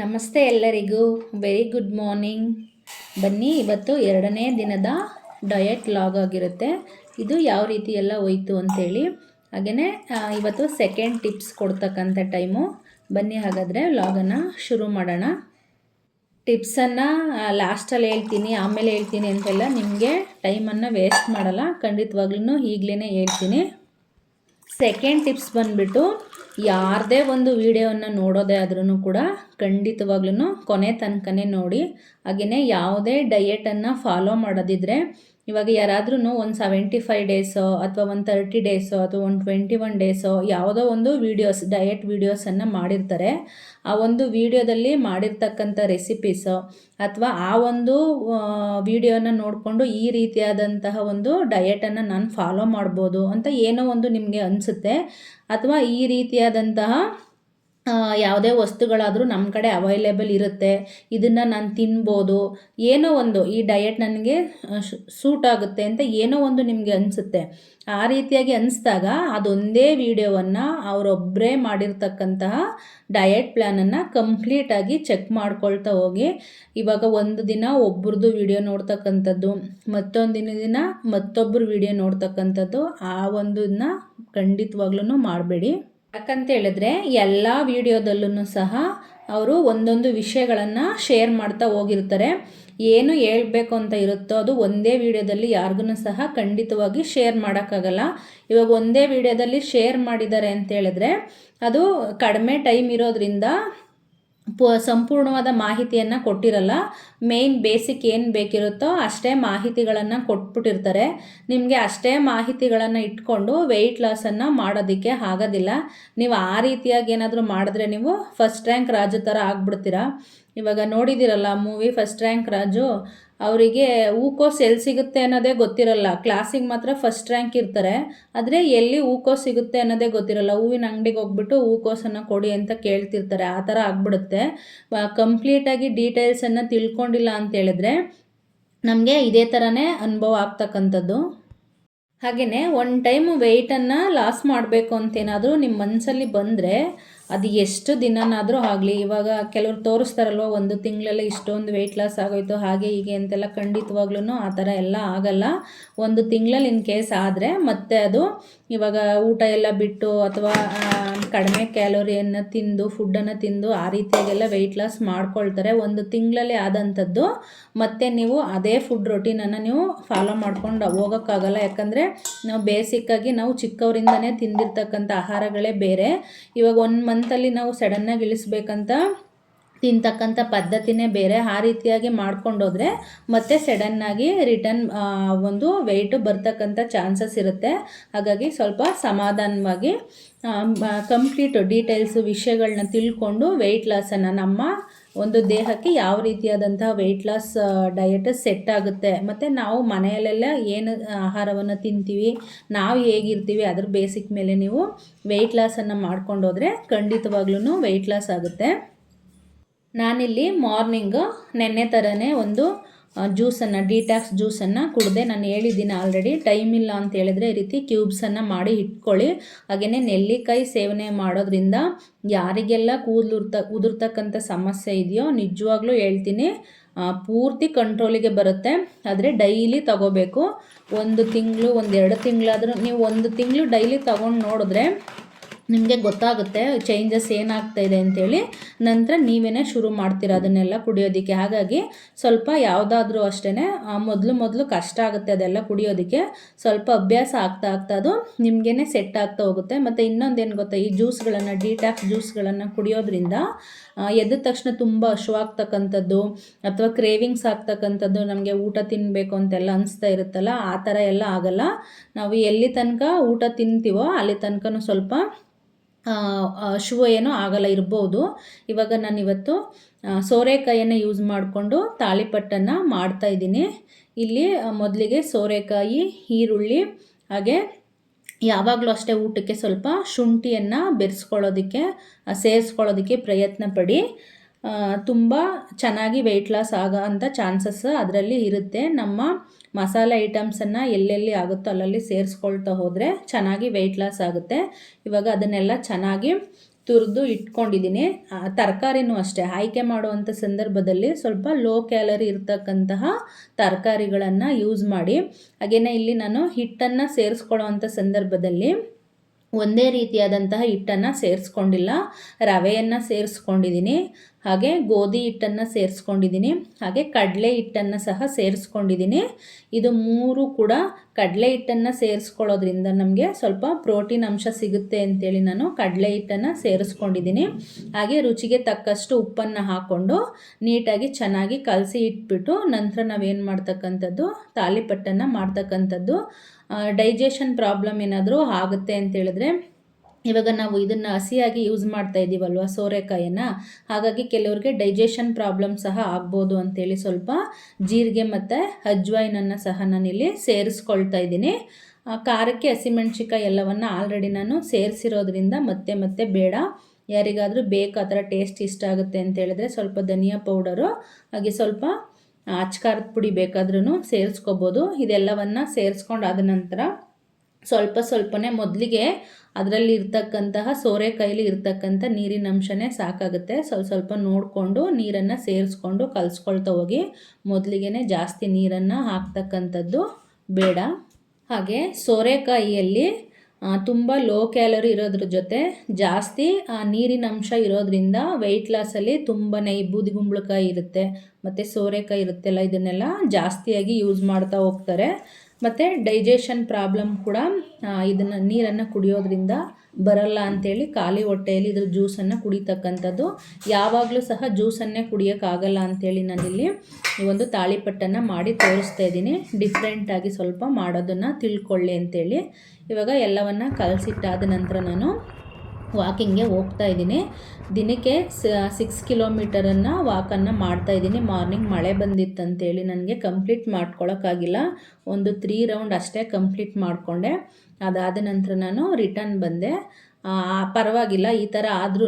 ನಮಸ್ತೆ ಎಲ್ಲರಿಗೂ. Very good morning ಬನ್ನಿ, ಇವತ್ತು ಎರಡನೇ ದಿನದ ಡಯಟ್ ಲಾಗ್ ಆಗಿರುತ್ತೆ. ಇದು ಯಾವ ರೀತಿ ಎಲ್ಲ ಹೋಯ್ತು ಅಂಥೇಳಿ ಹಾಗೆಯೇ ಇವತ್ತು ಸೆಕೆಂಡ್ ಟಿಪ್ಸ್ ಕೊಡ್ತಕ್ಕಂಥ ಟೈಮು ಬನ್ನಿ ಹಾಗಾದರೆ ಲಾಗನ್ನು ಶುರು ಮಾಡೋಣ. ಟಿಪ್ಸನ್ನು ಲಾಸ್ಟಲ್ಲಿ ಹೇಳ್ತೀನಿ, ಆಮೇಲೆ ಹೇಳ್ತೀನಿ ಅಂತೆಲ್ಲ ನಿಮಗೆ ಟೈಮನ್ನು ವೇಸ್ಟ್ ಮಾಡಲ್ಲ. ಖಂಡಿತವಾಗ್ಲೂ ಈಗಲೇ ಹೇಳ್ತೀನಿ. ಸೆಕೆಂಡ್ ಟಿಪ್ಸ್ ಬಂದುಬಿಟ್ಟು ಯಾರದೇ ಒಂದು ವಿಡಿಯೋವನ್ನು ನೋಡೋದೇ ಆದ್ರೂ ಕೂಡ ಖಂಡಿತವಾಗ್ಲೂ ಕೊನೆ ತನಕನೇ ನೋಡಿ. ಹಾಗೆಯೇ ಯಾವುದೇ ಡಯೆಟನ್ನು ಫಾಲೋ ಮಾಡೋದಿದ್ರೆ ಇವಾಗ ಯಾರಾದ್ರೂ ಒಂದು ಸೆವೆಂಟಿ ಫೈವ್ ಡೇಸೋ ಅಥವಾ ಒಂದು ತರ್ಟಿ ಡೇಸೋ ಅಥವಾ ಒಂದು ಟ್ವೆಂಟಿ ಒನ್ ಡೇಸೋ ಯಾವುದೋ ಒಂದು ವೀಡಿಯೋಸ್ ಡಯೆಟ್ ವೀಡಿಯೋಸನ್ನು ಮಾಡಿರ್ತಾರೆ. ಆ ಒಂದು ವೀಡಿಯೋದಲ್ಲಿ ಮಾಡಿರ್ತಕ್ಕಂಥ ರೆಸಿಪೀಸ್ ಅಥವಾ ಆ ಒಂದು ವಿಡಿಯೋನ ನೋಡಿಕೊಂಡು ಈ ರೀತಿಯಾದಂತಹ ಒಂದು ಡಯೆಟನ್ನು ನಾನು ಫಾಲೋ ಮಾಡ್ಬೋದು ಅಂತ ಏನೋ ಒಂದು ನಿಮಗೆ ಅನಿಸುತ್ತೆ. ಅಥವಾ ಈ ರೀತಿಯಾದಂತಹ ಯಾವುದೇ ವಸ್ತುಗಳಾದರೂ ನಮ್ಮ ಕಡೆ ಅವೈಲೇಬಲ್ ಇರುತ್ತೆ. ಇದನ್ನು ನಾನು ತಿನ್ಬೋದು. ಏನೋ ಒಂದು, ಈ ಡಯಟ್ ನನಗೆ ಸೂಟ್ ಆಗುತ್ತೆ ಅಂತ ಏನೋ ಒಂದು ನಿಮಗೆ ಅನಿಸುತ್ತೆ. ಆ ರೀತಿಯಾಗಿ ಅನಿಸ್ದಾಗ ಅದೊಂದೇ ವಿಡಿಯೋವನ್ನು ಅವರೊಬ್ಬರೇ ಮಾಡಿರ್ತಕ್ಕಂತಹ ಡಯಟ್ ಪ್ಲ್ಯಾನನ್ನು ಕಂಪ್ಲೀಟಾಗಿ ಚೆಕ್ ಮಾಡ್ಕೊಳ್ತಾ ಹೋಗಿ. ಇವಾಗ ಒಂದು ದಿನ ಒಬ್ರದ್ದು ವಿಡಿಯೋ ನೋಡ್ತಕ್ಕಂಥದ್ದು ಮತ್ತೊಂದಿನ ದಿನ ಮತ್ತೊಬ್ಬರು ವಿಡಿಯೋ ನೋಡ್ತಕ್ಕಂಥದ್ದು, ಆ ಒಂದನ್ನ ಖಂಡಿತವಾಗ್ಲೂ ಮಾಡಬೇಡಿ. ಯಾಕಂತ ಹೇಳಿದ್ರೆ ಎಲ್ಲ ವಿಡಿಯೋದಲ್ಲೂ ಸಹ ಅವರು ಒಂದೊಂದು ವಿಷಯಗಳನ್ನು ಶೇರ್ ಮಾಡ್ತಾ ಹೋಗಿರ್ತಾರೆ. ಏನು ಹೇಳಬೇಕು ಅಂತ ಇರುತ್ತೋ ಅದು ಒಂದೇ ವಿಡಿಯೋದಲ್ಲಿ ಯಾರಿಗೂ ಸಹ ಖಂಡಿತವಾಗಿ ಶೇರ್ ಮಾಡೋಕ್ಕಾಗಲ್ಲ. ಇವಾಗ ಒಂದೇ ವಿಡಿಯೋದಲ್ಲಿ ಶೇರ್ ಮಾಡಿದ್ದಾರೆ ಅಂತ ಹೇಳಿದ್ರೆ ಅದು ಕಡಿಮೆ ಟೈಮ್ ಇರೋದ್ರಿಂದ ಪ, ಸಂಪೂರ್ಣವಾದ ಮಾಹಿತಿಯನ್ನು ಕೊಟ್ಟಿರಲ್ಲ. ಮೇಯ್ನ್ ಬೇಸಿಕ್ ಏನು ಬೇಕಿರುತ್ತೋ ಅಷ್ಟೇ ಮಾಹಿತಿಗಳನ್ನು ಕೊಟ್ಬಿಟ್ಟಿರ್ತಾರೆ. ನಿಮಗೆ ಅಷ್ಟೇ ಮಾಹಿತಿಗಳನ್ನು ಇಟ್ಕೊಂಡು ವೆಯ್ಟ್ ಲಾಸನ್ನು ಮಾಡೋದಕ್ಕೆ ಆಗೋದಿಲ್ಲ. ನೀವು ಆ ರೀತಿಯಾಗಿ ಏನಾದರೂ ಮಾಡಿದ್ರೆ ನೀವು ಫಸ್ಟ್ ರ್ಯಾಂಕ್ ರಾಜು ಥರ ಆಗ್ಬಿಡ್ತೀರಾ. ಇವಾಗ ನೋಡಿದ್ದೀರಲ್ಲ ಮೂವಿ ಫಸ್ಟ್ ರ್ಯಾಂಕ್ ರಾಜು? ಅವರಿಗೆ ಹೂಕೋಸ್ ಎಲ್ಲಿ ಸಿಗುತ್ತೆ ಅನ್ನೋದೇ ಗೊತ್ತಿರಲ್ಲ. ಕ್ಲಾಸಿಗೆ ಮಾತ್ರ ಫಸ್ಟ್ ರ್ಯಾಂಕ್ ಇರ್ತಾರೆ. ಆದರೆ ಎಲ್ಲಿ ಹೂಕೋಸ್ ಸಿಗುತ್ತೆ ಅನ್ನೋದೇ ಗೊತ್ತಿರಲ್ಲ. ಹೂವಿನ ಅಂಗಡಿಗೆ ಹೋಗ್ಬಿಟ್ಟು ಹೂಕೋಸನ್ನು ಕೊಡಿ ಅಂತ ಕೇಳ್ತಿರ್ತಾರೆ. ಆ ಥರ ಆಗ್ಬಿಡುತ್ತೆ. ಕಂಪ್ಲೀಟಾಗಿ ಡೀಟೇಲ್ಸನ್ನು ತಿಳ್ಕೊಂಡಿಲ್ಲ ಅಂತೇಳಿದ್ರೆ ನಮಗೆ ಇದೇ ಥರನೇ ಅನುಭವ ಆಗ್ತಕ್ಕಂಥದ್ದು. ಹಾಗೆಯೇ ಒನ್ ಟೈಮು ವೆಯ್ಟನ್ನು ಲಾಸ್ ಮಾಡಬೇಕು ಅಂತೇನಾದರೂ ನಿಮ್ಮ ಮನಸ್ಸಲ್ಲಿ ಬಂದರೆ ಅದು ಎಷ್ಟು ದಿನನಾದರೂ ಆಗಲಿ, ಇವಾಗ ಕೆಲವರು ತೋರಿಸ್ತಾರಲ್ವ, ಒಂದು ತಿಂಗಳಲ್ಲಿ ಇಷ್ಟೊಂದು ವೆಯ್ಟ್ ಲಾಸ್ ಆಗೋಯ್ತು, ಹಾಗೆ ಹೀಗೆ ಅಂತೆಲ್ಲ ಖಂಡಿತವಾಗ್ಲೂ ಆ ಥರ ಎಲ್ಲ ಆಗಲ್ಲ. ಒಂದು ತಿಂಗಳಲ್ಲಿ ಇನ್ ಕೇಸ್ ಆದರೆ ಮತ್ತೆ ಅದು ಇವಾಗ ಊಟ ಎಲ್ಲ ಬಿಟ್ಟು ಅಥವಾ ಕಡಿಮೆ ಕ್ಯಾಲೋರಿಯನ್ನು ತಿಂದು ಫುಡ್ಡನ್ನು ತಿಂದು ಆ ರೀತಿಯಾಗೆಲ್ಲ ವೆಯ್ಟ್ ಲಾಸ್ ಮಾಡ್ಕೊಳ್ತಾರೆ. ಒಂದು ತಿಂಗಳಲ್ಲಿ ಆದಂಥದ್ದು ಮತ್ತೆ ನೀವು ಅದೇ ಫುಡ್ ರೊಟೀನನ್ನು ನೀವು ಫಾಲೋ ಮಾಡ್ಕೊಂಡು ಹೋಗೋಕ್ಕಾಗಲ್ಲ. ಯಾಕಂದರೆ ನಾವು ಬೇಸಿಕ್ಕಾಗಿ ನಾವು ಚಿಕ್ಕವರಿಂದನೇ ತಿಂದಿರ್ತಕ್ಕಂಥ ಆಹಾರಗಳೇ ಬೇರೆ. ಇವಾಗ ಒನ್ ಮಂತಲ್ಲಿ ನಾವು ಸಡನ್ನಾಗಿ ಇಳಿಸ್ಬೇಕಂತ ತಿಂತಕ್ಕಂಥ ಪದ್ಧತಿನೇ ಬೇರೆ. ಆ ರೀತಿಯಾಗಿ ಮಾಡ್ಕೊಂಡೋದ್ರೆ ಮತ್ತೆ ಸಡನ್ನಾಗಿ ರಿಟರ್ನ್ ಒಂದು ವೆಯ್ಟು ಬರ್ತಕ್ಕಂಥ ಚಾನ್ಸಸ್ ಇರುತ್ತೆ. ಹಾಗಾಗಿ ಸ್ವಲ್ಪ ಸಮಾಧಾನವಾಗಿ ಕಂಪ್ಲೀಟ್ ಡೀಟೇಲ್ಸು ವಿಷಯಗಳನ್ನ ತಿಳ್ಕೊಂಡು ವೆಯ್ಟ್ ಲಾಸನ್ನು ನಮ್ಮ ಒಂದು ದೇಹಕ್ಕೆ ಯಾವ ರೀತಿಯಾದಂತಹ ವೆಯ್ಟ್ ಲಾಸ್ ಡಯಟ್ ಸೆಟ್ ಆಗುತ್ತೆ. ಮತ್ತು ನಾವು ಮನೆಯಲ್ಲೆಲ್ಲ ಏನು ಆಹಾರವನ್ನು ತಿಂತೀವಿ, ನಾವು ಹೇಗಿರ್ತೀವಿ, ಅದ್ರ ಬೇಸಿಕ್ ಮೇಲೆ ನೀವು ವೆಯ್ಟ್ ಲಾಸನ್ನು ಮಾಡ್ಕೊಂಡೋದ್ರೆ ಖಂಡಿತವಾಗ್ಲೂ ವೆಯ್ಟ್ ಲಾಸ್ ಆಗುತ್ತೆ. ನಾನಿಲ್ಲಿ ಮಾರ್ನಿಂಗ್ ನೆನ್ನೆ ಥರನೇ ಒಂದು ಜ್ಯೂಸನ್ನು ಡಿಟಾಕ್ಸ್ ಜ್ಯೂಸನ್ನು ಕುಡಿದೆ ನಾನು ಹೇಳಿದ್ದೀನಿ ಆಲ್ರೆಡಿ ಟೈಮ್ ಇಲ್ಲ ಅಂತ ಹೇಳಿದ್ರೆ ಈ ರೀತಿ ಕ್ಯೂಬ್ಸನ್ನು ಮಾಡಿ ಇಟ್ಕೊಳ್ಳಿ. ಹಾಗೆಯೇ ನೆಲ್ಲಿಕಾಯಿ ಸೇವನೆ ಮಾಡೋದ್ರಿಂದ ಯಾರಿಗೆಲ್ಲ ಕೂದಲುರ್ತ, ಉದುರ್ತಕ್ಕಂಥ ಸಮಸ್ಯೆ ಇದೆಯೋ ನಿಜವಾಗ್ಲೂ ಹೇಳ್ತೀನಿ ಪೂರ್ತಿ ಕಂಟ್ರೋಲಿಗೆ ಬರುತ್ತೆ. ಆದರೆ ಡೈಲಿ ತಗೋಬೇಕು. ಒಂದು ತಿಂಗಳು ಒಂದು ಎರಡು ತಿಂಗಳಾದರೂ, ನೀವು ಒಂದು ತಿಂಗಳು ಡೈಲಿ ತಗೊಂಡು ನೋಡಿದ್ರೆ ನಿಮಗೆ ಗೊತ್ತಾಗುತ್ತೆ ಚೇಂಜಸ್ ಏನಾಗ್ತಾ ಇದೆ ಅಂತೇಳಿ. ನಂತರ ನೀವೇನೇ ಶುರು ಮಾಡ್ತೀರ ಅದನ್ನೆಲ್ಲ ಕುಡಿಯೋದಕ್ಕೆ. ಹಾಗಾಗಿ ಸ್ವಲ್ಪ ಯಾವುದಾದ್ರೂ ಅಷ್ಟೇ ಮೊದಲು ಮೊದಲು ಕಷ್ಟ ಆಗುತ್ತೆ ಅದೆಲ್ಲ ಕುಡಿಯೋದಕ್ಕೆ. ಸ್ವಲ್ಪ ಅಭ್ಯಾಸ ಆಗ್ತಾ ಆಗ್ತಾ ಅದು ನಿಮಗೇ ಸೆಟ್ ಆಗ್ತಾ ಹೋಗುತ್ತೆ. ಮತ್ತು ಇನ್ನೊಂದೇನು ಗೊತ್ತಾ, ಈ ಜ್ಯೂಸ್ಗಳನ್ನು ಡಿಟಾಕ್ಸ್ ಜ್ಯೂಸ್ಗಳನ್ನು ಕುಡಿಯೋದ್ರಿಂದ ಎದ್ದ ತಕ್ಷಣ ತುಂಬ ಹಶುವಾಗ್ತಕ್ಕಂಥದ್ದು ಅಥವಾ ಕ್ರೇವಿಂಗ್ಸ್ ಆಗ್ತಕ್ಕಂಥದ್ದು, ನಮಗೆ ಊಟ ತಿನ್ನಬೇಕು ಅಂತೆಲ್ಲ ಅನಿಸ್ತಾ ಇರುತ್ತಲ್ಲ, ಆ ಥರ ಎಲ್ಲ ಆಗಲ್ಲ. ನಾವು ಎಲ್ಲಿ ತನಕ ಊಟ ತಿಂತೀವೋ ಅಲ್ಲಿ ತನಕ ಸ್ವಲ್ಪ ಶುವ ಏನೋ ಆಗಲ್ಲ, ಇರ್ಬೋದು. ಇವಾಗ ನಾನು ಇವತ್ತು ಸೋರೆಕಾಯಿಯನ್ನು ಯೂಸ್ ಮಾಡಿಕೊಂಡು ತಾಳಿಪಟ್ಟನ್ನು ಮಾಡ್ತಾಯಿದ್ದೀನಿ ಇಲ್ಲಿ ಮೊದಲಿಗೆ ಸೋರೆಕಾಯಿ, ಈರುಳ್ಳಿ, ಹಾಗೆ ಯಾವಾಗಲೂ ಅಷ್ಟೇ ಊಟಕ್ಕೆ ಸ್ವಲ್ಪ ಶುಂಠಿಯನ್ನು ಬೆರೆಸ್ಕೊಳ್ಳೋದಕ್ಕೆ ಸೇರಿಸ್ಕೊಳ್ಳೋದಕ್ಕೆ ಪ್ರಯತ್ನ ಪಡಿ. ತುಂಬ ಚೆನ್ನಾಗಿ ವೆಯ್ಟ್ ಲಾಸ್ ಆಗೋ ಅಂಥ ಚಾನ್ಸಸ್ ಅದರಲ್ಲಿ ಇರುತ್ತೆ. ನಮ್ಮ ಮಸಾಲೆ ಐಟಮ್ಸನ್ನು ಎಲ್ಲೆಲ್ಲಿ ಆಗುತ್ತೋ ಅಲ್ಲಲ್ಲಿ ಸೇರಿಸ್ಕೊಳ್ತಾ ಹೋದರೆ ಚೆನ್ನಾಗಿ ವೆಯ್ಟ್ ಲಾಸ್ ಆಗುತ್ತೆ. ಇವಾಗ ಅದನ್ನೆಲ್ಲ ಚೆನ್ನಾಗಿ ತುರಿದು ಇಟ್ಕೊಂಡಿದ್ದೀನಿ. ತರಕಾರಿನೂ ಅಷ್ಟೇ. ಆಯ್ಕೆ ಮಾಡುವಂಥ ಸಂದರ್ಭದಲ್ಲಿ ಸ್ವಲ್ಪ ಲೋ ಕ್ಯಾಲರಿ ಇರ್ತಕ್ಕಂತಹ ತರಕಾರಿಗಳನ್ನು ಯೂಸ್ ಮಾಡಿ. ಹಾಗೆಯೇ ಇಲ್ಲಿ ನಾನು ಹಿಟ್ಟನ್ನು ಸೇರಿಸ್ಕೊಳ್ಳೋವಂಥ ಸಂದರ್ಭದಲ್ಲಿ ಒಂದೇ ರೀತಿಯಾದಂತಹ ಹಿಟ್ಟನ್ನು ಸೇರಿಸ್ಕೊಂಡಿಲ್ಲ. ರವೆಯನ್ನು ಸೇರಿಸ್ಕೊಂಡಿದ್ದೀನಿ. ಹಾಗೆ ಗೋಧಿ ಹಿಟ್ಟನ್ನು ಸೇರಿಸ್ಕೊಂಡಿದ್ದೀನಿ. ಹಾಗೆ ಕಡಲೆ ಹಿಟ್ಟನ್ನು ಸಹ ಸೇರಿಸ್ಕೊಂಡಿದ್ದೀನಿ. ಇದು ಮೂರು ಕೂಡ ಕಡಲೆ ಹಿಟ್ಟನ್ನು ಸೇರಿಸ್ಕೊಳ್ಳೋದ್ರಿಂದ ನಮಗೆ ಸ್ವಲ್ಪ ಪ್ರೋಟೀನ್ ಅಂಶ ಸಿಗುತ್ತೆ ಅಂತೇಳಿ ನಾನು ಕಡಲೆ ಹಿಟ್ಟನ್ನು ಸೇರಿಸ್ಕೊಂಡಿದ್ದೀನಿ. ಹಾಗೆ ರುಚಿಗೆ ತಕ್ಕಷ್ಟು ಉಪ್ಪನ್ನು ಹಾಕ್ಕೊಂಡು ನೀಟಾಗಿ ಚೆನ್ನಾಗಿ ಕಲಸಿ ಇಟ್ಬಿಟ್ಟು ನಂತರ ನಾವೇನು ಮಾಡ್ತಕ್ಕಂಥದ್ದು? ತಾಲಿಪಟ್ಟನ್ನು ಮಾಡ್ತಕ್ಕಂಥದ್ದು. ಡೈಜೆಷನ್ ಪ್ರಾಬ್ಲಮ್ ಏನಾದರೂ ಆಗುತ್ತೆ ಅಂತ ಹೇಳಿದ್ರೆ ಇವಾಗ ನಾವು ಇದನ್ನು ಹಸಿಯಾಗಿ ಯೂಸ್ ಮಾಡ್ತಾ ಇದ್ದೀವಲ್ವ ಸೋರೆಕಾಯನ್ನು ಹಾಗಾಗಿ ಕೆಲವ್ರಿಗೆ ಡೈಜೆಷನ್ ಪ್ರಾಬ್ಲಮ್ ಸಹ ಆಗ್ಬೋದು ಅಂತೇಳಿ ಸ್ವಲ್ಪ ಜೀರಿಗೆ ಮತ್ತು ಅಜ್ವಾಯಿನನ್ನು ಸಹ ನಾನಿಲ್ಲಿ ಸೇರಿಸ್ಕೊಳ್ತಾ ಇದ್ದೀನಿ. ಖಾರಕ್ಕೆ ಹಸಿಮೆಣ್ಸಿಕಾಯಿ ಎಲ್ಲವನ್ನು ಆಲ್ರೆಡಿ ನಾನು ಸೇರಿಸಿರೋದ್ರಿಂದ ಮತ್ತೆ ಮತ್ತೆ ಬೇಡ. ಯಾರಿಗಾದರೂ ಬೇಕು ಆ ಥರ ಟೇಸ್ಟ್ ಇಷ್ಟ ಆಗುತ್ತೆ ಅಂತ ಹೇಳಿದ್ರೆ ಸ್ವಲ್ಪ ಧನಿಯಾ ಪೌಡರು, ಹಾಗೆ ಸ್ವಲ್ಪ ಅಚ್ಕಾರದ ಪುಡಿ ಬೇಕಾದ್ರೂ ಸೇರಿಸ್ಕೋಬೋದು. ಇದೆಲ್ಲವನ್ನು ಸೇರಿಸ್ಕೊಂಡು ಆದ ನಂತರ ಸ್ವಲ್ಪ ಸ್ವಲ್ಪನೇ ಮೊದಲಿಗೆ ಅದರಲ್ಲಿ ಇರ್ತಕ್ಕಂತಹ ಸೋರೆಕಾಯಲ್ಲಿ ಇರ್ತಕ್ಕಂಥ ನೀರಿನ ಅಂಶನೇ ಸಾಕಾಗುತ್ತೆ. ಸ್ವಲ್ಪ ಸ್ವಲ್ಪ ನೋಡಿಕೊಂಡು ನೀರನ್ನು ಸೇರಿಸ್ಕೊಂಡು ಕಲಿಸ್ಕೊಳ್ತಾ ಹೋಗಿ ಮೊದಲಿಗೆ ಜಾಸ್ತಿ ನೀರನ್ನು ಹಾಕ್ತಕ್ಕಂಥದ್ದು ಬೇಡ. ಹಾಗೆ ಸೋರೆಕಾಯಿಯಲ್ಲಿ ತುಂಬ ಲೋ ಕ್ಯಾಲರಿ ಇರೋದ್ರ ಜೊತೆ ಜಾಸ್ತಿ ನೀರಿನ ಅಂಶ ಇರೋದ್ರಿಂದ ವೆಯ್ಟ್ ಲಾಸಲ್ಲಿ ತುಂಬಾ ಈ ಬೂದಿಗುಂಬಳಕಾಯಿ ಇರುತ್ತೆ, ಮತ್ತು ಸೋರೆಕಾಯಿ ಇರುತ್ತೆಲ್ಲ ಇದನ್ನೆಲ್ಲ ಜಾಸ್ತಿಯಾಗಿ ಯೂಸ್ ಮಾಡ್ತಾ ಹೋಗ್ತಾರೆ. ಮತ್ತು ಡೈಜೆಷನ್ ಪ್ರಾಬ್ಲಮ್ ಕೂಡ ಇದನ್ನು ನೀರನ್ನು ಕುಡಿಯೋದ್ರಿಂದ ಬರಲ್ಲ ಅಂಥೇಳಿ ಖಾಲಿ ಹೊಟ್ಟೆಯಲ್ಲಿ ಇದ್ರ ಜ್ಯೂಸನ್ನು ಕುಡಿತಕ್ಕಂಥದ್ದು. ಯಾವಾಗಲೂ ಸಹ ಜ್ಯೂಸನ್ನೇ ಕುಡಿಯೋಕ್ಕಾಗಲ್ಲ ಅಂಥೇಳಿ ನಾನಿಲ್ಲಿ ಈ ಒಂದು ತಾಳಿಪಟ್ಟನ್ನು ಮಾಡಿ ತೋರಿಸ್ತಾ ಇದ್ದೀನಿ. ಡಿಫ್ರೆಂಟಾಗಿ ಸ್ವಲ್ಪ ಮಾಡೋದನ್ನು ತಿಳ್ಕೊಳ್ಳಿ ಅಂತೇಳಿ. ಇವಾಗ ಎಲ್ಲವನ್ನು ಕಲಸಿಟ್ಟಾದ ನಂತರ ನಾನು ವಾಕಿಂಗ್ಗೆ ಹೋಗ್ತಾ ಇದ್ದೀನಿ. ದಿನಕ್ಕೆ ಸಿಕ್ಸ್ ಕಿಲೋಮೀಟರನ್ನು ವಾಕನ್ನು ಮಾಡ್ತಾ ಇದ್ದೀನಿ. ಮಾರ್ನಿಂಗ್ ಮಳೆ ಬಂದಿತ್ತು ಅಂತೇಳಿ ನನಗೆ ಕಂಪ್ಲೀಟ್ ಮಾಡ್ಕೊಳಕ್ಕಾಗಿಲ್ಲ. ಒಂದು ತ್ರೀ ರೌಂಡ್ ಅಷ್ಟೇ ಕಂಪ್ಲೀಟ್ ಮಾಡಿಕೊಂಡೆ. ಅದಾದ ನಂತರ ನಾನು ರಿಟರ್ನ್ ಬಂದೆ. ಪರವಾಗಿಲ್ಲ, ಈ ಥರ ಆದ್ರೂ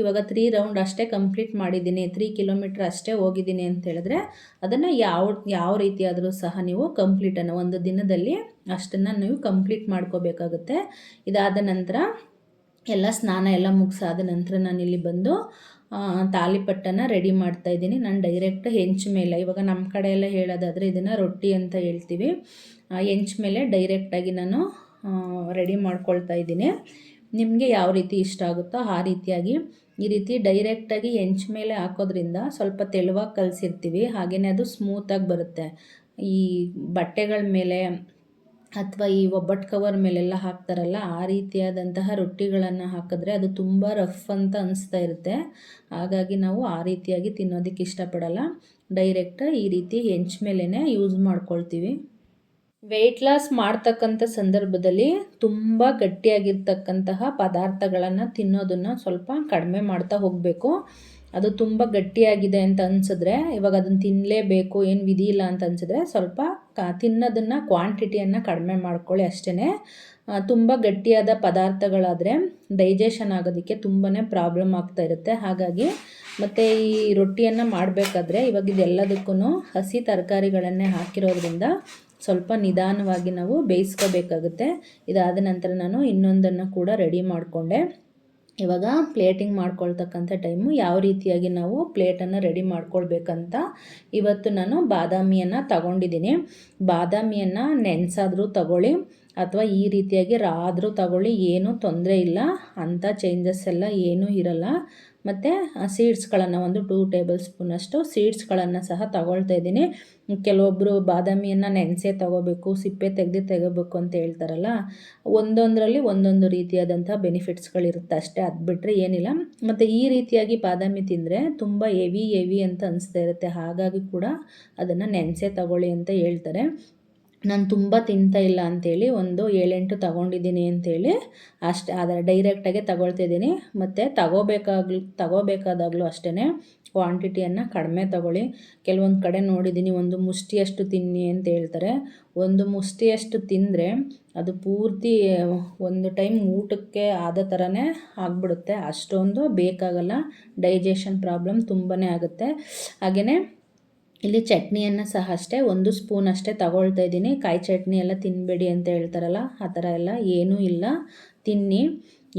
ಇವಾಗ ತ್ರೀ ರೌಂಡ್ ಅಷ್ಟೇ ಕಂಪ್ಲೀಟ್ ಮಾಡಿದ್ದೀನಿ. ತ್ರೀ ಕಿಲೋಮೀಟ್ರ್ ಅಷ್ಟೇ ಹೋಗಿದ್ದೀನಿ ಅಂತ ಹೇಳಿದ್ರೆ ಅದನ್ನು ಯಾವ ಯಾವ ರೀತಿಯಾದರೂ ಸಹ ನೀವು ಕಂಪ್ಲೀಟನ್ನು ಒಂದು ದಿನದಲ್ಲಿ ಅಷ್ಟನ್ನು ನೀವು ಕಂಪ್ಲೀಟ್ ಮಾಡ್ಕೋಬೇಕಾಗುತ್ತೆ. ಇದಾದ ನಂತರ ಎಲ್ಲ ಸ್ನಾನ ಎಲ್ಲ ಮುಗಿಸಾದ ನಂತರ ನಾನಿಲ್ಲಿ ಬಂದು ತಾಲಿಪಟ್ಟನ ರೆಡಿ ಮಾಡ್ತಾ ಇದ್ದೀನಿ. ನಾನು ಡೈರೆಕ್ಟ್ ಹೆಂಚು ಮೇಲೆ, ಇವಾಗ ನಮ್ಮ ಕಡೆ ಎಲ್ಲ ಹೇಳೋದಾದರೆ ಇದನ್ನು ರೊಟ್ಟಿ ಅಂತ ಹೇಳ್ತೀವಿ. ಹೆಂಚು ಮೇಲೆ ಡೈರೆಕ್ಟಾಗಿ ನಾನು ರೆಡಿ ಮಾಡ್ಕೊಳ್ತಾ ಇದ್ದೀನಿ. ನಿಮಗೆ ಯಾವ ರೀತಿ ಇಷ್ಟ ಆಗುತ್ತೋ ಆ ರೀತಿಯಾಗಿ. ಈ ರೀತಿ ಡೈರೆಕ್ಟಾಗಿ ಹೆಂಚು ಮೇಲೆ ಹಾಕೋದ್ರಿಂದ ಸ್ವಲ್ಪ ತೆಳುವಾಗಿ ಕಲಸಿರ್ತೀವಿ ಹಾಗೆಯೇ ಅದು ಸ್ಮೂತಾಗಿ ಬರುತ್ತೆ. ಈ ಬಟ್ಟೆಗಳ ಮೇಲೆ ಅಥವಾ ಈ ಒಬ್ಬಟ್ಟು ಕವರ್ ಮೇಲೆಲ್ಲ ಹಾಕ್ತಾರಲ್ಲ, ಆ ರೀತಿಯಾದಂತಹ ರೊಟ್ಟಿಗಳನ್ನು ಹಾಕಿದ್ರೆ ಅದು ತುಂಬ ರಫ್ ಅಂತ ಅನಿಸ್ತಾ ಇರುತ್ತೆ. ಹಾಗಾಗಿ ನಾವು ಆ ರೀತಿಯಾಗಿ ತಿನ್ನೋದಕ್ಕೆ ಇಷ್ಟಪಡಲ್ಲ. ಡೈರೆಕ್ಟ್ ಈ ರೀತಿ ಹೆಂಚ ಮೇಲೇ ಯೂಸ್ ಮಾಡ್ಕೊಳ್ತೀವಿ. ವೆಯ್ಟ್ ಲಾಸ್ ಮಾಡ್ತಕ್ಕಂಥ ಸಂದರ್ಭದಲ್ಲಿ ತುಂಬ ಗಟ್ಟಿಯಾಗಿರ್ತಕ್ಕಂತಹ ಪದಾರ್ಥಗಳನ್ನು ತಿನ್ನೋದನ್ನು ಸ್ವಲ್ಪ ಕಡಿಮೆ ಮಾಡ್ತಾ ಹೋಗಬೇಕು. ಅದು ತುಂಬ ಗಟ್ಟಿಯಾಗಿದೆ ಅಂತ ಅನಿಸಿದ್ರೆ, ಇವಾಗ ಅದನ್ನು ತಿನ್ನಲೇಬೇಕು ಏನು ವಿಧಿ ಇಲ್ಲ ಅಂತ ಅನ್ಸಿದ್ರೆ ಸ್ವಲ್ಪ ಕ, ತಿನ್ನೋದನ್ನು ಕ್ವಾಂಟಿಟಿಯನ್ನು ಕಡಿಮೆ ಮಾಡ್ಕೊಳ್ಳಿ ಅಷ್ಟೇ ತುಂಬ ಗಟ್ಟಿಯಾದ ಪದಾರ್ಥಗಳಾದರೆ ಡೈಜೆಷನ್ ಆಗೋದಕ್ಕೆ ತುಂಬಾ ಪ್ರಾಬ್ಲಮ್ ಆಗ್ತಾ ಇರುತ್ತೆ. ಹಾಗಾಗಿ ಮತ್ತು ಈ ರೊಟ್ಟಿಯನ್ನು ಮಾಡಬೇಕಾದ್ರೆ ಇವಾಗ ಇದೆಲ್ಲದಕ್ಕೂ ಹಸಿ ತರಕಾರಿಗಳನ್ನೇ ಹಾಕಿರೋದ್ರಿಂದ ಸ್ವಲ್ಪ ನಿಧಾನವಾಗಿ ನಾವು ಬೇಯಿಸ್ಕೋಬೇಕಾಗುತ್ತೆ. ಇದಾದ ನಂತರ ನಾನು ಇನ್ನೊಂದನ್ನು ಕೂಡ ರೆಡಿ ಮಾಡಿಕೊಂಡೆ. ಇವಾಗ ಪ್ಲೇಟಿಂಗ್ ಮಾಡ್ಕೊಳ್ತಕ್ಕಂಥ ಟೈಮು ಯಾವ ರೀತಿಯಾಗಿ ನಾವು ಪ್ಲೇಟನ್ನು ರೆಡಿ ಮಾಡ್ಕೊಳ್ಬೇಕಂತ ಇವತ್ತು ನಾನು ಬಾದಾಮಿಯನ್ನು ತಗೊಂಡಿದ್ದೀನಿ. ಬಾದಾಮಿಯನ್ನು ನೆನೆಸಾದರೂ ತಗೊಳ್ಳಿ, ಅಥವಾ ಈ ರೀತಿಯಾಗಿ ರಾದರೂ ತಗೊಳ್ಳಿ, ಏನೂ ತೊಂದರೆ ಇಲ್ಲ. ಅಂಥ ಚೇಂಜಸ್ ಎಲ್ಲ ಏನೂ ಇರಲ್ಲ. ಮತ್ತು ಸೀಡ್ಸ್ಗಳನ್ನು ಒಂದು ಟೂ ಟೇಬಲ್ ಸ್ಪೂನಷ್ಟು ಸೀಡ್ಸ್ಗಳನ್ನು ಸಹ ತಗೊಳ್ತಾ ಇದ್ದೀನಿ. ಕೆಲವೊಬ್ಬರು ಬಾದಾಮಿಯನ್ನು ನೆನೆಸೇ ತಗೋಬೇಕು, ಸಿಪ್ಪೆ ತೆಗೆದು ತೆಗೋಬೇಕು ಅಂತ ಹೇಳ್ತಾರಲ್ಲ, ಒಂದೊಂದರಲ್ಲಿ ಒಂದೊಂದು ರೀತಿಯಾದಂಥ ಬೆನಿಫಿಟ್ಸ್ಗಳಿರುತ್ತೆ ಅಷ್ಟೇ, ಅದು ಬಿಟ್ಟರೆ ಏನಿಲ್ಲ. ಮತ್ತು ಈ ರೀತಿಯಾಗಿ ಬಾದಾಮಿ ತಿಂದರೆ ತುಂಬ ಎವಿ ಎವಿ ಅಂತ ಅನಿಸ್ತಾ ಇರುತ್ತೆ, ಹಾಗಾಗಿ ಕೂಡ ಅದನ್ನು ನೆನೆಸೇ ತಗೊಳ್ಳಿ ಅಂತ ಹೇಳ್ತಾರೆ. ನಾನು ತುಂಬ ತಿಂತಾ ಇಲ್ಲ ಅಂಥೇಳಿ ಒಂದು ಏಳೆಂಟು ತಗೊಂಡಿದ್ದೀನಿ ಅಂಥೇಳಿ ಅಷ್ಟು ಅದರ ಡೈರೆಕ್ಟಾಗೆ ತಗೊಳ್ತಿದ್ದೀನಿ. ಮತ್ತು ತಗೋಬೇಕಾಗ್ಲು, ತಗೋಬೇಕಾದಾಗಲೂ ಅಷ್ಟೇ ಕ್ವಾಂಟಿಟಿಯನ್ನು ಕಡಿಮೆ ತಗೊಳ್ಳಿ. ಕೆಲವೊಂದು ಕಡೆ ನೋಡಿದ್ದೀನಿ ಒಂದು ಮುಷ್ಟಿಯಷ್ಟು ತಿನ್ನಿ ಅಂತ ಹೇಳ್ತಾರೆ. ಒಂದು ಮುಷ್ಟಿಯಷ್ಟು ತಿಂದರೆ ಅದು ಪೂರ್ತಿ ಒಂದು ಟೈಮ್ ಊಟಕ್ಕೆ ಆದ ಥರನೇ ಆಗಿಬಿಡುತ್ತೆ. ಅಷ್ಟೊಂದು ಬೇಕಾಗಲ್ಲ. ಡೈಜೆಷನ್ ಪ್ರಾಬ್ಲಮ್ ತುಂಬಾ ಆಗುತ್ತೆ. ಹಾಗೆಯೇ ಇಲ್ಲಿ ಚಟ್ನಿಯನ್ನು ಸಹ ಅಷ್ಟೇ, ಒಂದು ಸ್ಪೂನ್ ಅಷ್ಟೇ ತಗೊಳ್ತಾ ಇದ್ದೀನಿ. ಕಾಯಿ ಚಟ್ನಿ ಎಲ್ಲ ತಿನ್ನಬೇಡಿ ಅಂತ ಹೇಳ್ತಾರಲ್ಲ, ಆ ಥರ ಎಲ್ಲ ಏನೂ ಇಲ್ಲ. ತಿನ್ನಿ,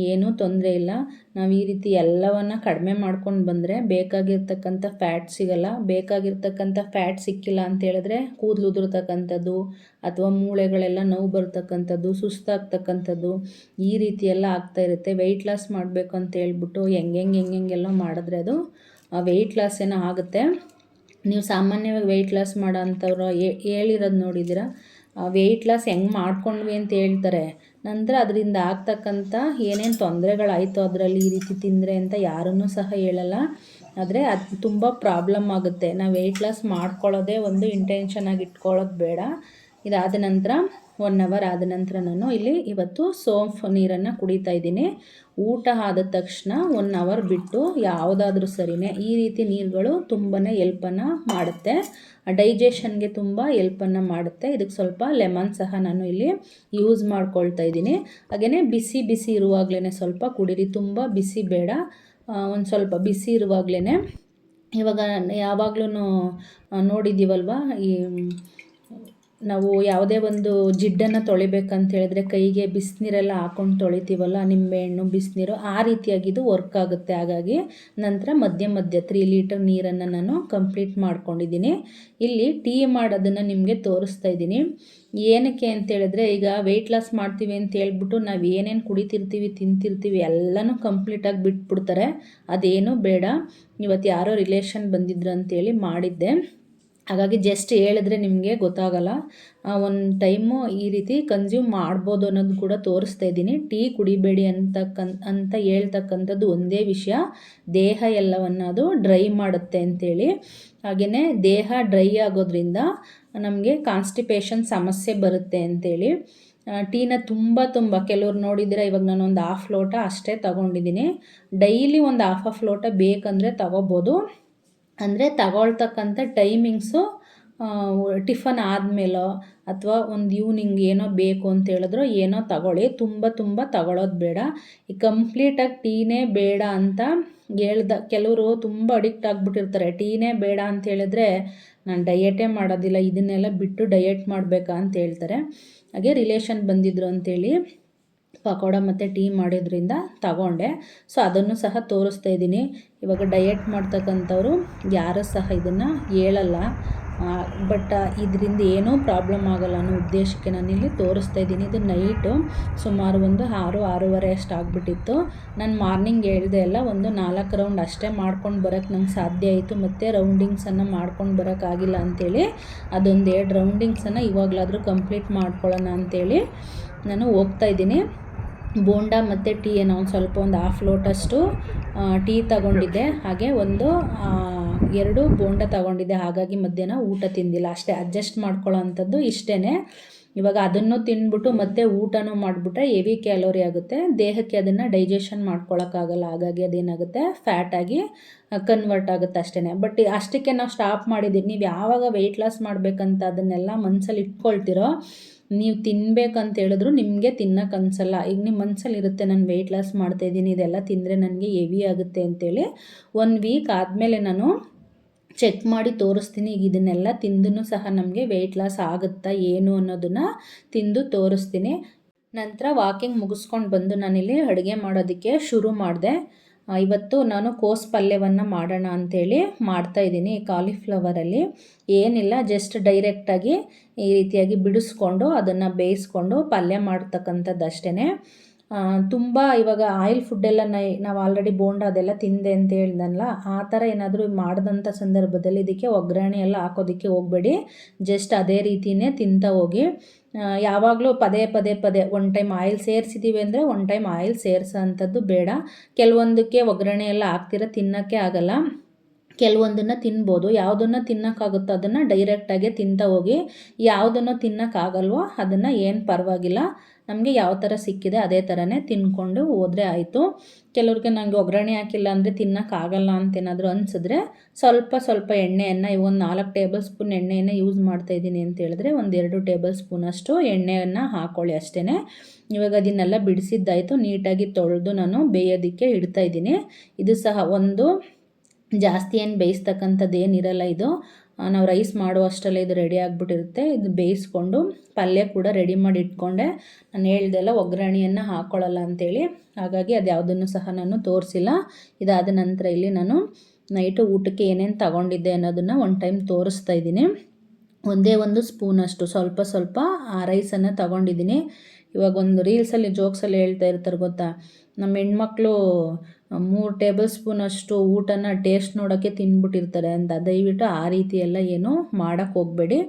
ಏನೂ ತೊಂದರೆ ಇಲ್ಲ. ನಾವು ಈ ರೀತಿ ಎಲ್ಲವನ್ನು ಕಡಿಮೆ ಮಾಡ್ಕೊಂಡು ಬಂದರೆ ಬೇಕಾಗಿರ್ತಕ್ಕಂಥ ಫ್ಯಾಟ್ ಸಿಗಲ್ಲ. ಬೇಕಾಗಿರ್ತಕ್ಕಂಥ ಫ್ಯಾಟ್ ಸಿಕ್ಕಿಲ್ಲ ಅಂತ ಹೇಳಿದ್ರೆ ಕೂದಲು ಉದುರ್ತಕ್ಕಂಥದ್ದು ಅಥವಾ ಮೂಳೆಗಳೆಲ್ಲ ನೋವು ಬರ್ತಕ್ಕಂಥದ್ದು, ಸುಸ್ತಾಗ್ತಕ್ಕಂಥದ್ದು ಈ ರೀತಿ ಎಲ್ಲ ಆಗ್ತಾ ಇರುತ್ತೆ. ವೆಯ್ಟ್ ಲಾಸ್ ಮಾಡಬೇಕು ಅಂತ ಹೇಳ್ಬಿಟ್ಟು ಹೆಂಗೆಂಗೆ ಹೆಂಗೆ ಹೆಂಗೆಲ್ಲ ಮಾಡಿದ್ರೆ ಅದು ವೆಯ್ಟ್ ಲಾಸ್ ಏನೋ ಆಗುತ್ತೆ. ನೀವು ಸಾಮಾನ್ಯವಾಗಿ ವೆಯ್ಟ್ ಲಾಸ್ ಮಾಡೋ ಅಂಥವ್ರು ಹೇಳಿರೋದು ನೋಡಿದ್ದೀರಾ? ವೆಯ್ಟ್ ಲಾಸ್ ಹೆಂಗೆ ಮಾಡ್ಕೊಂಡ್ವಿ ಅಂತ ಹೇಳ್ತಾರೆ. ನಂತರ ಅದರಿಂದ ಆಗ್ತಕ್ಕಂಥ ಏನೇನು ತೊಂದರೆಗಳಾಯಿತು ಅದರಲ್ಲಿ ಈ ರೀತಿ ತಿಂದರೆ ಅಂತ ಯಾರನ್ನೂ ಸಹ ಹೇಳಲ್ಲ. ಆದರೆ ಅದು ತುಂಬ ಪ್ರಾಬ್ಲಮ್ ಆಗುತ್ತೆ. ನಾವು ವೆಯ್ಟ್ ಲಾಸ್ ಮಾಡ್ಕೊಳ್ಳೋದೇ ಒಂದು ಇಂಟೆನ್ಷನ್ ಆಗಿ ಇಟ್ಕೊಳ್ಳೋದು ಬೇಡ. ಇದಾದ ನಂತರ ಒನ್ ಅವರ್ ಆದ ನಂತರ ನಾನು ಇಲ್ಲಿ ಇವತ್ತು ಸೋಂಫ್ ನೀರನ್ನು ಕುಡಿತಾ ಇದ್ದೀನಿ. ಊಟ ಆದ ತಕ್ಷಣ ಒನ್ ಅವರ್ ಬಿಟ್ಟು ಯಾವುದಾದ್ರೂ ಸರಿನೇ ಈ ರೀತಿ ನೀರುಗಳು ತುಂಬಾ ಎಲ್ಪನ್ನು ಮಾಡುತ್ತೆ. ಡೈಜೆಷನ್ಗೆ ತುಂಬ ಎಲ್ಪನ್ನು ಮಾಡುತ್ತೆ. ಇದಕ್ಕೆ ಸ್ವಲ್ಪ ಲೆಮನ್ ಸಹ ನಾನು ಇಲ್ಲಿ ಯೂಸ್ ಮಾಡ್ಕೊಳ್ತಾ ಇದ್ದೀನಿ. ಹಾಗೆಯೇ ಬಿಸಿ ಬಿಸಿ ಇರುವಾಗಲೇ ಸ್ವಲ್ಪ ಕುಡೀರಿ. ತುಂಬ ಬಿಸಿ ಬೇಡ. ಒಂದು ಸ್ವಲ್ಪ ಬಿಸಿ ಇರುವಾಗಲೇ ಇವಾಗ ಯಾವಾಗಲೂ ನೋಡಿದ್ದೀವಲ್ವ ಈ ನಾವು ಯಾವುದೇ ಒಂದು ಜಿಡ್ಡನ್ನು ತೊಳಿಬೇಕಂತ ಹೇಳಿದ್ರೆ ಕೈಗೆ ಬಿಸಿನೀರೆಲ್ಲ ಹಾಕೊಂಡು ತೊಳಿತೀವಲ್ಲ, ನಿಂಬೆಹಣ್ಣು, ಬಿಸಿನೀರು, ಆ ರೀತಿಯಾಗಿ ಇದು ವರ್ಕ್ ಆಗುತ್ತೆ. ಹಾಗಾಗಿ ನಂತರ ಮಧ್ಯ ಮಧ್ಯ ತ್ರೀ ಲೀಟರ್ ನೀರನ್ನು ನಾನು ಕಂಪ್ಲೀಟ್ ಮಾಡ್ಕೊಂಡಿದ್ದೀನಿ. ಇಲ್ಲಿ ಟೀ ಮಾಡೋದನ್ನು ನಿಮಗೆ ತೋರಿಸ್ತಾ ಇದ್ದೀನಿ. ಏನಕ್ಕೆ ಅಂತೇಳಿದ್ರೆ ಈಗ ವೆಯ್ಟ್ ಲಾಸ್ ಮಾಡ್ತೀವಿ ಅಂತ ಹೇಳ್ಬಿಟ್ಟು ನಾವು ಏನೇನು ಕುಡಿತಿರ್ತೀವಿ, ತಿಂತಿರ್ತೀವಿ ಎಲ್ಲನೂ ಕಂಪ್ಲೀಟಾಗಿ ಬಿಟ್ಬಿಡ್ತಾರೆ. ಅದೇನೂ ಬೇಡ. ಇವತ್ತು ಯಾರೋ ರಿಲೇಷನ್ ಬಂದಿದ್ರು ಅಂತೇಳಿ ಮಾಡಿದ್ದೆ. ಹಾಗಾಗಿ ಜಸ್ಟ್ ಹೇಳಿದ್ರೆ ನಿಮಗೆ ಗೊತ್ತಾಗಲ್ಲ. ಒಂದು ಟೈಮು ಈ ರೀತಿ ಕನ್ಸ್ಯೂಮ್ ಮಾಡ್ಬೋದು ಅನ್ನೋದು ಕೂಡ ತೋರಿಸ್ತಾ ಇದ್ದೀನಿ. ಟೀ ಕುಡಿಬೇಡಿ ಅಂತಕ್ಕನ್ ಅಂತ ಹೇಳ್ತಕ್ಕಂಥದ್ದು ಒಂದೇ ವಿಷಯ. ದೇಹ ಎಲ್ಲವನ್ನು ಅದು ಡ್ರೈ ಮಾಡುತ್ತೆ ಅಂತೇಳಿ. ಹಾಗೆಯೇ ದೇಹ ಡ್ರೈ ಆಗೋದ್ರಿಂದ ನಮಗೆ ಕಾನ್ಸ್ಟಿಪೇಷನ್ ಸಮಸ್ಯೆ ಬರುತ್ತೆ ಅಂತೇಳಿ. ಟೀನ ತುಂಬ ತುಂಬ ಕೆಲವ್ರು ನೋಡಿದರೆ ಇವಾಗ ನಾನು ಒಂದು ಹಾಫ್ ಲೋಟ ಅಷ್ಟೇ ತಗೊಂಡಿದ್ದೀನಿ. ಡೈಲಿ ಒಂದು ಹಾಫ್ ಹಾಫ್ ಲೋಟ ಬೇಕಂದರೆ ತಗೋಬೋದು. ಅಂದರೆ ತಗೊಳ್ತಕ್ಕಂಥ ಟೈಮಿಂಗ್ಸು ಟಿಫನ್ ಆದಮೇಲೋ ಅಥವಾ ಒಂದು ಈವ್ನಿಂಗ್ ಏನೋ ಬೇಕು ಅಂತ ಹೇಳಿದ್ರು ಏನೋ ತಗೊಳ್ಳಿ. ತುಂಬ ತುಂಬ ತಗೊಳ್ಳೋದು ಬೇಡ. ಈ ಕಂಪ್ಲೀಟಾಗಿ ಟೀನೇ ಬೇಡ ಅಂತ ಹೇಳ್ದ, ಕೆಲವರು ತುಂಬ ಅಡಿಕ್ಟ್ ಆಗಿಬಿಟ್ಟಿರ್ತಾರೆ. ಟೀನೇ ಬೇಡ ಅಂತ ಹೇಳಿದ್ರೆ ನಾನು ಡಯೆಟೇ ಮಾಡೋದಿಲ್ಲ, ಇದನ್ನೆಲ್ಲ ಬಿಟ್ಟು ಡಯೆಟ್ ಮಾಡಬೇಕಾ ಅಂತ ಹೇಳ್ತಾರೆ. ಹಾಗೆ ರಿಲೇಷನ್ ಬಂದಿದ್ರು ಅಂತೇಳಿ. ಪಕೋಡ ಮತ್ತು ಟೀ ಮಾಡಿದ್ರಿಂದ ತಗೊಂಡೆ. ಸೊ ಅದನ್ನು ಸಹ ತೋರಿಸ್ತಾ ಇದ್ದೀನಿ. ಇವಾಗ ಡಯೆಟ್ ಮಾಡ್ತಕ್ಕಂಥವ್ರು ಯಾರೂ ಸಹ ಇದನ್ನು ಹೇಳಲ್ಲ. ಬಟ್ ಇದರಿಂದ ಏನೂ ಪ್ರಾಬ್ಲಮ್ ಆಗಲ್ಲ ಅನ್ನೋ ಉದ್ದೇಶಕ್ಕೆ ನಾನು ಇಲ್ಲಿ ತೋರಿಸ್ತಾ ಇದ್ದೀನಿ. ಇದು ನೈಟು, ಸುಮಾರು ಒಂದು ಆರು, ಆರೂವರೆ ಅಷ್ಟು ಆಗಿಬಿಟ್ಟಿತ್ತು. ನಾನು ಮಾರ್ನಿಂಗ್ ಹೇಳಿದೆ ಎಲ್ಲ ಒಂದು ನಾಲ್ಕು ರೌಂಡ್ ಅಷ್ಟೇ ಮಾಡ್ಕೊಂಡು ಬರೋಕ್ಕೆ ನಂಗೆ ಸಾಧ್ಯ ಆಯಿತು. ಮತ್ತು ರೌಂಡಿಂಗ್ಸನ್ನು ಮಾಡ್ಕೊಂಡು ಬರೋಕ್ಕಾಗಿಲ್ಲ ಅಂಥೇಳಿ ಅದೊಂದು ಎರಡು ರೌಂಡಿಂಗ್ಸನ್ನು ಇವಾಗಲಾದರೂ ಕಂಪ್ಲೀಟ್ ಮಾಡ್ಕೊಳ್ಳೋಣ ಅಂಥೇಳಿ ನಾನು ಹೋಗ್ತಾ ಇದ್ದೀನಿ. ಬೋಂಡ ಮತ್ತು ಟೀ ಏನೋ ಒಂದು ಸ್ವಲ್ಪ ಒಂದು ಹಾಫ್ ಲೋಟಷ್ಟು ಟೀ ತಗೊಂಡಿದ್ದೆ. ಹಾಗೆ ಒಂದು ಎರಡು ಬೋಂಡ ತಗೊಂಡಿದ್ದೆ, ಹಾಗಾಗಿ ಮಧ್ಯಾಹ್ನ ಊಟ ತಿಂದಿಲ್ಲ. ಅಷ್ಟೇ ಅಡ್ಜಸ್ಟ್ ಮಾಡ್ಕೊಳ್ಳೋ ಅಂಥದ್ದು ಇಷ್ಟೇ ಇವಾಗ ಅದನ್ನು ತಿಂದ್ಬಿಟ್ಟು ಮತ್ತೆ ಊಟನೂ ಮಾಡಿಬಿಟ್ರೆ ಹೆವಿ ಕ್ಯಾಲೋರಿ ಆಗುತ್ತೆ. ದೇಹಕ್ಕೆ ಅದನ್ನು ಡೈಜೆಷನ್ ಮಾಡ್ಕೊಳ್ಳೋಕ್ಕಾಗಲ್ಲ, ಹಾಗಾಗಿ ಅದೇನಾಗುತ್ತೆ? ಫ್ಯಾಟಾಗಿ ಕನ್ವರ್ಟ್ ಆಗುತ್ತೆ ಅಷ್ಟೇ ಬಟ್ ಅಷ್ಟಕ್ಕೆ ನಾವು ಸ್ಟಾಪ್ ಮಾಡಿದ್ದೀವಿ. ನೀವು ಯಾವಾಗ ವೆಯ್ಟ್ ಲಾಸ್ ಮಾಡಬೇಕಂತ ಅದನ್ನೆಲ್ಲ ಮನಸ್ಸಲ್ಲಿ ಇಟ್ಕೊಳ್ತಿರೋ, ನೀವು ತಿನ್ಬೇಕಂತ ಹೇಳಿದ್ರು ನಿಮಗೆ ತಿನ್ನೋಕೆ ಅನ್ಸಲ್ಲ. ಈಗ ನಿಮ್ಮ ಮನಸ್ಸಲ್ಲಿ ಇರುತ್ತೆ, ನಾನು ವೆಯ್ಟ್ ಲಾಸ್ ಮಾಡ್ತಾಯಿದ್ದೀನಿ ಇದೆಲ್ಲ ತಿಂದರೆ ನನಗೆ ಹೆವಿ ಆಗುತ್ತೆ ಅಂತೇಳಿ. ಒಂದು ವೀಕ್ ಆದಮೇಲೆ ನಾನು ಚೆಕ್ ಮಾಡಿ ತೋರಿಸ್ತೀನಿ. ಈಗ ಇದನ್ನೆಲ್ಲ ತಿಂದೂ ಸಹ ನಮಗೆ ವೆಯ್ಟ್ ಲಾಸ್ ಆಗುತ್ತಾ ಏನು ಅನ್ನೋದನ್ನು ತಿಂದು ತೋರಿಸ್ತೀನಿ. ನಂತರ ವಾಕಿಂಗ್ ಮುಗಿಸ್ಕೊಂಡು ಬಂದು ನಾನಿಲ್ಲಿ ಅಡುಗೆ ಮಾಡೋದಕ್ಕೆ ಶುರು ಮಾಡಿದೆ. ಇವತ್ತು ನಾನು ಕೋಸ್ ಪಲ್ಯವನ್ನು ಮಾಡೋಣ ಅಂಥೇಳಿ ಮಾಡ್ತಾಯಿದ್ದೀನಿ ಕಾಲಿಫ್ಲವರಲ್ಲಿ ಏನಿಲ್ಲ ಜಸ್ಟ್ ಡೈರೆಕ್ಟಾಗಿ ಈ ರೀತಿಯಾಗಿ ಬಿಡಿಸ್ಕೊಂಡು ಅದನ್ನು ಬೇಯಿಸ್ಕೊಂಡು ಪಲ್ಯ ಮಾಡ್ತಕ್ಕಂಥದ್ದು ಅಷ್ಟೇ ತುಂಬ ಇವಾಗ ಆಯಿಲ್ ಫುಡ್ಡೆಲ್ಲ ನಾವು ಆಲ್ರೆಡಿ ಬೋಂಡ ಅದೆಲ್ಲ ತಿಂದೆ ಅಂತ ಹೇಳ್ದಲ್ಲ ಆ ಥರ ಏನಾದರೂ ಮಾಡಿದಂಥ ಸಂದರ್ಭದಲ್ಲಿ ಇದಕ್ಕೆ ಒಗ್ಗರಣೆ ಎಲ್ಲ ಹಾಕೋದಕ್ಕೆ ಹೋಗಬೇಡಿ. ಜಸ್ಟ್ ಅದೇ ರೀತಿಯೇ ತಿಂತಾ ಹೋಗಿ. ಯಾವಾಗಲೂ ಪದೇ ಪದೇ ಪದೇ ಒನ್ ಟೈಮ್ ಆಯಿಲ್ ಸೇರಿಸಿದ್ದೀವಿ ಅಂದರೆ ಒನ್ ಟೈಮ್ ಆಯಿಲ್ ಸೇರಿಸೋ ಅಂಥದ್ದು ಬೇಡ. ಕೆಲವೊಂದಕ್ಕೆ ಒಗ್ಗರಣೆ ಎಲ್ಲ ಹಾಕ್ತಿರ ತಿನ್ನೋಕ್ಕೆ ಆಗಲ್ಲ. ಕೆಲವೊಂದನ್ನು ತಿನ್ಬೋದು. ಯಾವುದನ್ನು ತಿನ್ನೋಕ್ಕಾಗುತ್ತೋ ಅದನ್ನು ಡೈರೆಕ್ಟಾಗೆ ತಿಂತಾ ಹೋಗಿ, ಯಾವುದನ್ನು ತಿನ್ನೋಕ್ಕಾಗಲ್ವೋ ಅದನ್ನು ಏನು ಪರವಾಗಿಲ್ಲ. ನಮಗೆ ಯಾವ ಥರ ಸಿಕ್ಕಿದೆ ಅದೇ ಥರನೇ ತಿನ್ಕೊಂಡು ಹೋದರೆ ಆಯಿತು. ಕೆಲವ್ರಿಗೆ ನನಗೆ ಒಗ್ಗರಣೆ ಹಾಕಿಲ್ಲ ಅಂದರೆ ತಿನ್ನೋಕ್ಕಾಗಲ್ಲ ಅಂತ ಏನಾದರೂ ಅನಿಸಿದ್ರೆ ಸ್ವಲ್ಪ ಸ್ವಲ್ಪ ಎಣ್ಣೆಯನ್ನು ಒಂದು ನಾಲ್ಕು ಟೇಬಲ್ ಸ್ಪೂನ್ ಎಣ್ಣೆಯನ್ನು ಯೂಸ್ ಮಾಡ್ತಾಯಿದ್ದೀನಿ ಅಂತ ಹೇಳಿದ್ರೆ ಒಂದು ಎರಡು ಟೇಬಲ್ ಸ್ಪೂನಷ್ಟು ಎಣ್ಣೆಯನ್ನು ಹಾಕ್ಕೊಳ್ಳಿ ಅಷ್ಟೇ ಇವಾಗ ಅದನ್ನೆಲ್ಲ ಬಿಡಿಸಿದ್ದಾಯಿತು. ನೀಟಾಗಿ ತೊಳೆದು ನಾನು ಬೇಯೋದಕ್ಕೆ ಇಡ್ತಾಯಿದ್ದೀನಿ ಇದು ಸಹ ಒಂದು ಜಾಸ್ತಿ ಏನು ಬೇಯಿಸ್ತಕ್ಕಂಥದ್ದು ಏನಿರಲ್ಲ ಇದು. ನಾವು ರೈಸ್ ಮಾಡುವಷ್ಟರಲ್ಲೇ ಇದು ರೆಡಿ ಆಗಿಬಿಟ್ಟಿರುತ್ತೆ. ಇದು ಬೇಯಿಸ್ಕೊಂಡು ಪಲ್ಯ ಕೂಡ ರೆಡಿ ಮಾಡಿ ಇಟ್ಕೊಂಡೆ. ನಾನು ಹೇಳ್ದೆಲ್ಲ ಒಗ್ಗರಣೆಯನ್ನು ಹಾಕ್ಕೊಳ್ಳಲ್ಲ ಅಂತೇಳಿ. ಹಾಗಾಗಿ ಅದು ಯಾವುದನ್ನು ಸಹ ನಾನು ತೋರಿಸಿಲ್ಲ. ಇದಾದ ನಂತರ ಇಲ್ಲಿ ನಾನು ನೈಟು ಊಟಕ್ಕೆ ಏನೇನು ತಗೊಂಡಿದ್ದೆ ಅನ್ನೋದನ್ನು ಒನ್ ಟೈಮ್ ತೋರಿಸ್ತಾ ಇದ್ದೀನಿ. ಒಂದೇ ಒಂದು ಸ್ಪೂನಷ್ಟು ಸ್ವಲ್ಪ ಸ್ವಲ್ಪ ಆ ರೈಸನ್ನು ತಗೊಂಡಿದ್ದೀನಿ. ಇವಾಗ ಒಂದು ರೀಲ್ಸಲ್ಲಿ ಜೋಕ್ಸಲ್ಲಿ ಹೇಳ್ತಾ ಇರ್ತಾರೆ ಗೊತ್ತಾ? ನಮ್ಮ ಹೆಣ್ಮಕ್ಳು ಮೂರು ಟೇಬಲ್ ಸ್ಪೂನಷ್ಟು ಊಟನ ಟೇಸ್ಟ್ ನೋಡೋಕ್ಕೆ ತಿಂದ್ಬಿಟ್ಟಿರ್ತಾರೆ ಅಂತ. ದಯವಿಟ್ಟು ಆ ರೀತಿ ಎಲ್ಲ ಏನು ಮಾಡೋಕ್ಕೆ ಹೋಗಬೇಡಿ.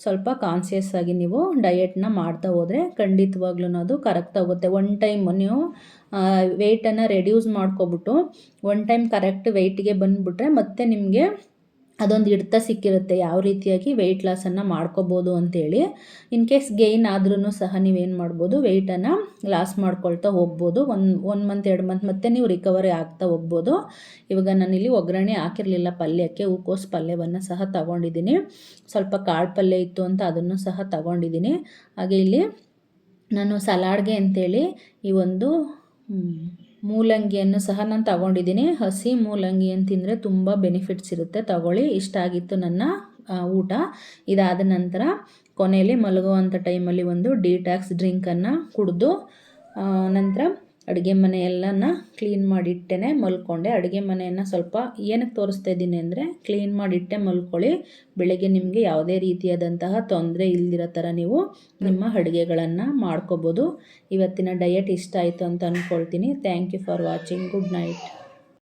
ಸ್ವಲ್ಪ ಕಾನ್ಸಿಯಸ್ ಆಗಿ ನೀವು ಡಯೆಟ್ನ ಮಾಡ್ತಾ ಹೋದರೆ ಖಂಡಿತವಾಗ್ಲೂ ಅದು ಕರೆಕ್ಟ್ ಆಗುತ್ತೆ. ಒನ್ ಟೈಮ್ ನೀವು ವೆಯ್ಟನ್ನು ರೆಡ್ಯೂಸ್ ಮಾಡ್ಕೊಬಿಟ್ಟು ಒನ್ ಟೈಮ್ ಕರೆಕ್ಟ್ ವೆಯ್ಟ್ಗೆ ಬಂದುಬಿಟ್ರೆ ಮತ್ತೆ ನಿಮಗೆ ಅದೊಂದು ಹಿಡ್ತ ಸಿಕ್ಕಿರುತ್ತೆ. ಯಾವ ರೀತಿಯಾಗಿ ವೆಯ್ಟ್ ಲಾಸನ್ನು ಮಾಡ್ಕೋಬೋದು ಅಂತೇಳಿ. ಇನ್ ಕೇಸ್ ಗೇಯ್ನ್ ಆದ್ರೂ ಸಹ ನೀವೇನು ಮಾಡ್ಬೋದು ವೆಯ್ಟನ್ನು ಲಾಸ್ ಮಾಡ್ಕೊಳ್ತಾ ಹೋಗ್ಬೋದು. ಒನ್ ಒನ್ ಮಂತ್ ಎರಡು ಮಂತ್ ಮತ್ತೆ ನೀವು ರಿಕವರಿ ಆಗ್ತಾ ಹೋಗ್ಬೋದು. ಇವಾಗ ಇಲ್ಲಿ ಒಗ್ಗರಣೆ ಹಾಕಿರಲಿಲ್ಲ ಪಲ್ಯಕ್ಕೆ, ಹೂಕೋಸು ಪಲ್ಯವನ್ನು ಸಹ ತಗೊಂಡಿದ್ದೀನಿ. ಸ್ವಲ್ಪ ಕಾಳು ಪಲ್ಯ ಇತ್ತು ಅಂತ ಅದನ್ನು ಸಹ ತಗೊಂಡಿದ್ದೀನಿ. ಹಾಗೆ ಇಲ್ಲಿ ನಾನು ಸಲಾಡ್ಗೆ ಅಂತೇಳಿ ಈ ಒಂದು ಮೂಲಂಗಿಯನ್ನು ಸಹ ನಾನು ತಗೊಂಡಿದ್ದೀನಿ. ಹಸಿ ಮೂಲಂಗಿಯನ್ನು ತಿಂದರೆ ತುಂಬ ಬೆನಿಫಿಟ್ಸ್ ಇರುತ್ತೆ. ತಗೊಳ್ಳಿ. ಇಷ್ಟ ಆಗಿತ್ತು ನನ್ನ ಊಟ. ಇದಾದ ನಂತರ ಕೊನೆಯಲ್ಲಿ ಮಲಗುವಂಥ ಟೈಮಲ್ಲಿ ಒಂದು ಡಿಟ್ಯಾಕ್ಸ್ ಡ್ರಿಂಕನ್ನು ಕುಡಿದು ನಂತರ ಅಡುಗೆ ಮನೆ ಕ್ಲೀನ್ ಮಾಡಿಟ್ಟೆ ಮಲ್ಕೊಂಡೆ. ಅಡುಗೆ ಮನೆಯನ್ನು ಸ್ವಲ್ಪ ಏನಕ್ಕೆ ತೋರಿಸ್ತಾ ಇದ್ದೀನಿ ಅಂದರೆ ಕ್ಲೀನ್ ಮಾಡಿಟ್ಟೆ ಮಲ್ಕೊಳ್ಳಿ. ಬೆಳಗ್ಗೆ ನಿಮಗೆ ಯಾವುದೇ ರೀತಿಯಾದಂತಹ ತೊಂದರೆ ಇಲ್ದಿರೋ ಥರ ನೀವು ನಿಮ್ಮ ಅಡುಗೆಗಳನ್ನು ಮಾಡ್ಕೋಬೋದು. ಇವತ್ತಿನ ಡಯಟ್ ಇಷ್ಟ ಆಯಿತು ಅಂತ ಅಂದ್ಕೊಳ್ತೀನಿ thank you for watching good night